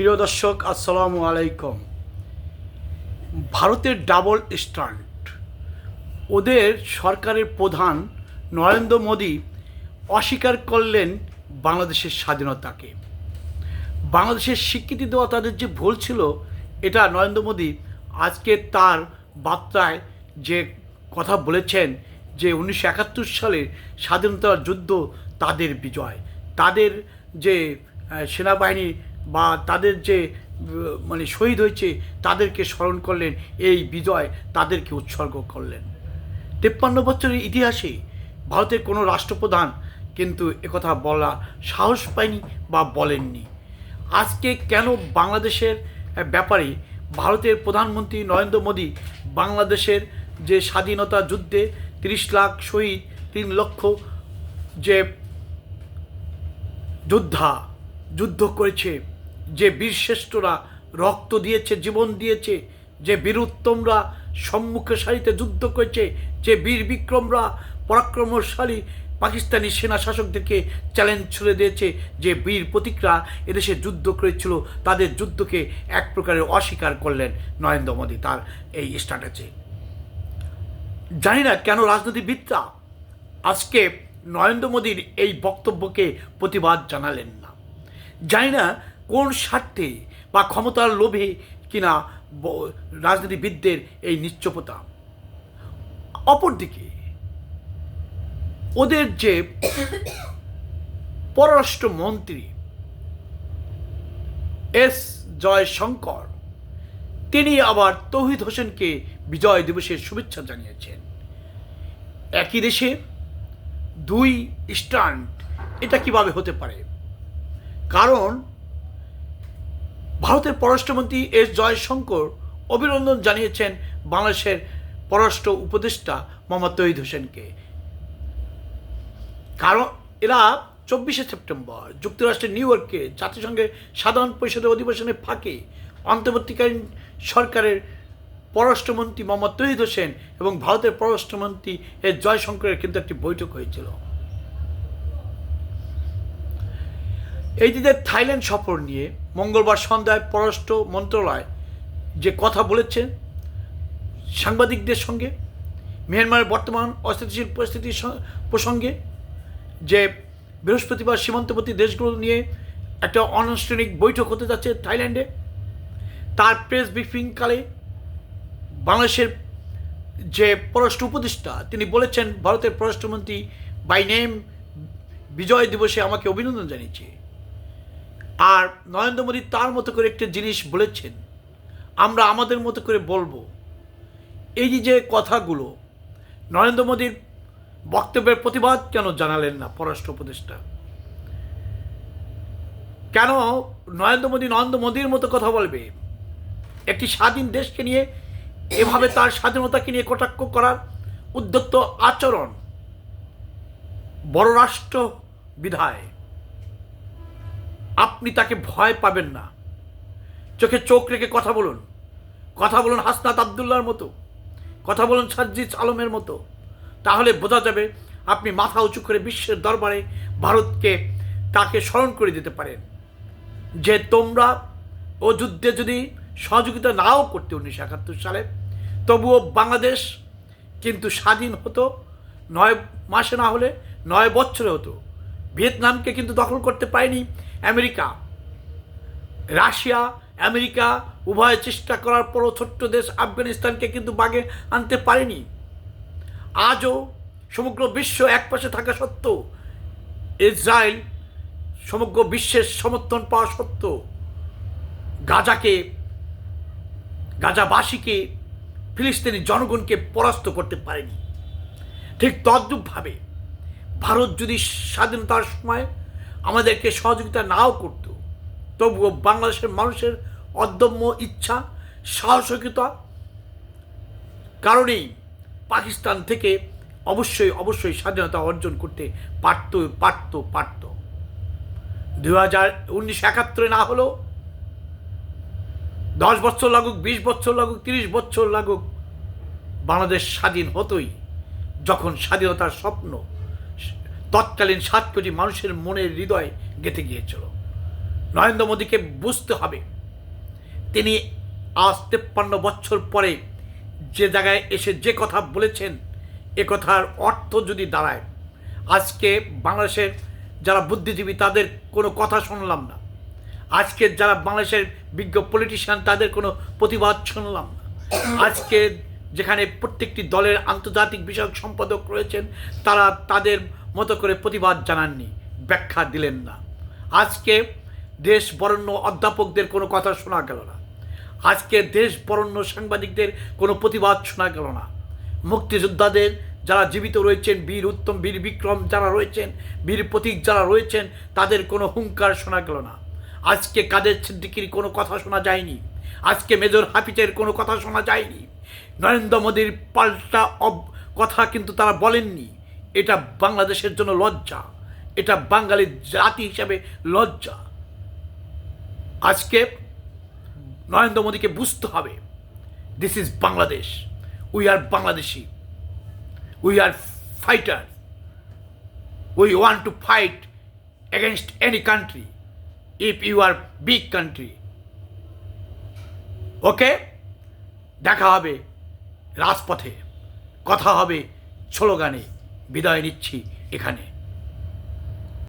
প্রিয় দর্শক, আসসালামু আলাইকুম। ভারতের ডাবল স্ট্যান্ড ওদের সরকারের প্রধান নরেন্দ্র মোদী অস্বীকার করলেন বাংলাদেশের স্বাধীনতাকে। বাংলাদেশের স্বীকৃতি দেওয়া তাদের যে ভুল ছিল, এটা নরেন্দ্র মোদী আজকে তার বার্তায় যে কথা বলেছেন, যে উনিশশো একাত্তর সালে স্বাধীনতার যুদ্ধ তাদের বিজয়। তাদের যে সেনাবাহিনী বা তাদের যে মানে শহীদ হয়েছে, তাদেরকে স্মরণ করলেন, এই বিজয় তাদেরকে উৎসর্গ করলেন। তেপ্পান্ন বছরের ইতিহাসে ভারতের কোনো রাষ্ট্রপ্রধান কিন্তু একথা বলা সাহস পায়নি বা বলেননি। আজকে কেন বাংলাদেশের ব্যাপারে ভারতের প্রধানমন্ত্রী নরেন্দ্র মোদী বাংলাদেশের যে স্বাধীনতা যুদ্ধে তিরিশ লাখ শহীদ, তিন লক্ষ যে যোদ্ধা যুদ্ধ করেছে যে বীরশ্রেষ্ঠরা রক্ত দিয়েছে, জীবন দিয়েছে, যে বীরুত্তমরা সম্মুখে সারিতে যুদ্ধ করেছে, যে বীর বিক্রমরা পরাক্রমশালী পাকিস্তানি সেনা শাসকদেরকে চ্যালেঞ্জ ছুড়ে দিয়েছে, যে বীর প্রতীকরা এদেশে যুদ্ধ করেছিল, তাদের যুদ্ধকে এক প্রকারের অস্বীকার করলেন নরেন্দ্র মোদী তার এই স্ট্র্যাটেজি জানি না কেন রাজনীতিবিদরা আজকে নরেন্দ্র মোদীর এই বক্তব্যকে প্রতিবাদ জানালেন না। জানি না কোন স্বার্থে বা ক্ষমতার লোভে কিনা রাজনীতিবিদদের এই নিশ্চপতা অপরদিকে, ওদের যে পররাষ্ট্রমন্ত্রী এস জয়শঙ্কর, তিনি আবার তৌহিদ হোসেনকে বিজয় দিবসের শুভেচ্ছা জানিয়েছেন। একই দেশে দুই স্ট্যান্ড এটা কীভাবে হতে পারে? কারণ ভারতের পররাষ্ট্রমন্ত্রী এস জয়শঙ্কর অভিনন্দন জানিয়েছেন বাংলাদেশের পররাষ্ট্র উপদেষ্টা মোহাম্মদ তহিদ হোসেনকে। কারণ এরা চব্বিশে সেপ্টেম্বর যুক্তরাষ্ট্রের নিউ ইয়র্কে জাতিসংঘের সাধারণ পরিষদের অধিবেশনে ফাঁকে অন্তর্বর্তীকালীন সরকারের পররাষ্ট্রমন্ত্রী মোহাম্মদ তহিদ হোসেন এবং ভারতের পররাষ্ট্রমন্ত্রী এস জয়শঙ্করের কিন্তু একটি বৈঠক হয়েছিল। এই দিনের থাইল্যান্ড সফর নিয়ে মঙ্গলবার সন্ধ্যায় পররাষ্ট্র মন্ত্রণালয় যে কথা বলেছে সাংবাদিকদের সঙ্গে, মিয়ানমারের বর্তমান অস্থিতিশীল পরিস্থিতির প্রসঙ্গে, যে বৃহস্পতিবার সীমান্তবর্তী দেশগুলো নিয়ে একটা অনানুষ্ঠানিক বৈঠক হতে যাচ্ছে থাইল্যান্ডে, তার প্রেস ব্রিফিংকালে বাংলাদেশের যে পররাষ্ট্র উপদেষ্টা, তিনি বলেছেন, ভারতের পররাষ্ট্রমন্ত্রী বাই নেম বিজয় দিবসে আমাকে অভিনন্দন জানিয়েছে। আর নরেন্দ্র মোদী তার মতো করে একটা জিনিস বলেছেন, আমরা আমাদের মতো করে বলব। এই যে কথাগুলো নরেন্দ্র মোদীর বক্তব্যের প্রতিবাদ কেন জানালেন না পররাষ্ট্র উপদেষ্টা? কেন নরেন্দ্র মোদী নরেন্দ্র মোদীর মতো কথা বলবে? একটি স্বাধীন দেশকে নিয়ে, এভাবে তার স্বাধীনতাকে নিয়ে কটাক্ষ করার উদ্যত্ত আচরণ বড় রাষ্ট্র বিধায় আপনি তাকে ভয় পাবেন না। চোখে চোখ রেখে কথা বলুন। কথা বলুন হাসনাত আবদুল্লার মতো। কথা বলুন সাজ্জিদ আলমের মতো। তাহলে বোঝা যাবে আপনি মাথা উঁচু করে বিশ্বের দরবারে ভারতকে তাকে স্মরণ করে দিতে পারেন। যে তোমরা ও যুদ্ধে যদি সহযোগিতা নাও করতে উনিশশো একাত্তর সালে, তবুও বাংলাদেশ কিন্তু স্বাধীন হতো, নয় মাসে না হলে নয় বছরে হতো। ভিয়েতনামকে কিন্তু দখল করতে পারেনি আমেরিকা। রাশিয়া, আমেরিকা উভয় চেষ্টা করার পরও ছোট্ট দেশ আফগানিস্তানকে কিন্তু বাগে আনতে পারেনি। আজও সমগ্র বিশ্ব একপাশে থাকা সত্ত্বেও ইসরায়েল সমগ্র বিশ্বের সমর্থন পাওয়া সত্ত্বেও গাজাকে, গাজাবাসীকে, ফিলিস্তিনি জনগণকে পরাস্ত করতে পারেনি। ঠিক তদ্রূপভাবে ভারত যদি স্বাধীনতার সময় আমাদেরকে সহযোগিতা নাও করত। তবুও বাংলাদেশের মানুষের অদম্য ইচ্ছা, সাহসিকতা কারণেই পাকিস্তান থেকে অবশ্যই অবশ্যই স্বাধীনতা অর্জন করতে পারত পারত পারত। দু হাজার উনিশশো একাত্তরে না হলেও দশ বছর লাগুক, বিশ বছর লাগুক, তিরিশ বছর লাগুক, বাংলাদেশ স্বাধীন হতোই যখন স্বাধীনতার স্বপ্ন তৎকালীন সাত কোটি মানুষের মনের হৃদয় গেঁথে গিয়েছিল। নরেন্দ্র মোদীকে বুঝতে হবে, তিনি আজ তেপ্পান্ন বছর পরে যে জায়গায় এসে যে কথা বলেছেন, এ কথার অর্থ যদি দাঁড়ায়, আজকে বাংলাদেশের যারা বুদ্ধিজীবী তাদের কোনো কথা শুনলাম না। আজকে যারা বাংলাদেশের বিজ্ঞ পলিটিশিয়ান তাদের কোনো প্রতিবাদ শুনলাম না। আজকে যেখানে প্রত্যেকটি দলের আন্তর্জাতিক বিষয়ক সম্পাদক রয়েছেন, তারা তাদের মতো করে প্রতিবাদ জানাননি, ব্যাখ্যা দিলেন না। আজকে দেশ বরণ্য অধ্যাপকদের কোনো কথা শোনা গেল না। আজকে দেশ বরণ্য সাংবাদিকদের কোনো প্রতিবাদ শোনা গেল না। মুক্তিযোদ্ধাদের যারা জীবিত রয়েছেন, বীর উত্তম, বীর বিক্রম যারা রয়েছেন, বীর প্রতীক যারা রয়েছেন, তাদের কোনো হুঙ্কার শোনা গেল না। আজকে কাদের সিদ্দিকির কোনো কথা শোনা যায়নি? আজকে মেজর হাফিজের কোনো কথা শোনা যায়নি? নরেন্দ্র মোদীর পাল্টা অব কথা কিন্তু তারা বলেননি। এটা বাংলাদেশের জন্য লজ্জা। এটা বাঙালি জাতি হিসাবে লজ্জা। আজকে নরেন্দ্র মোদীকে বুঝতে হবে this is Bangladesh. We are Bangladeshi. We are fighter we want to fight against any country if you are big country okay দেখা হবে রাজপথে। কথা হবে স্লোগানে। বিদায় নিচ্ছি এখানে।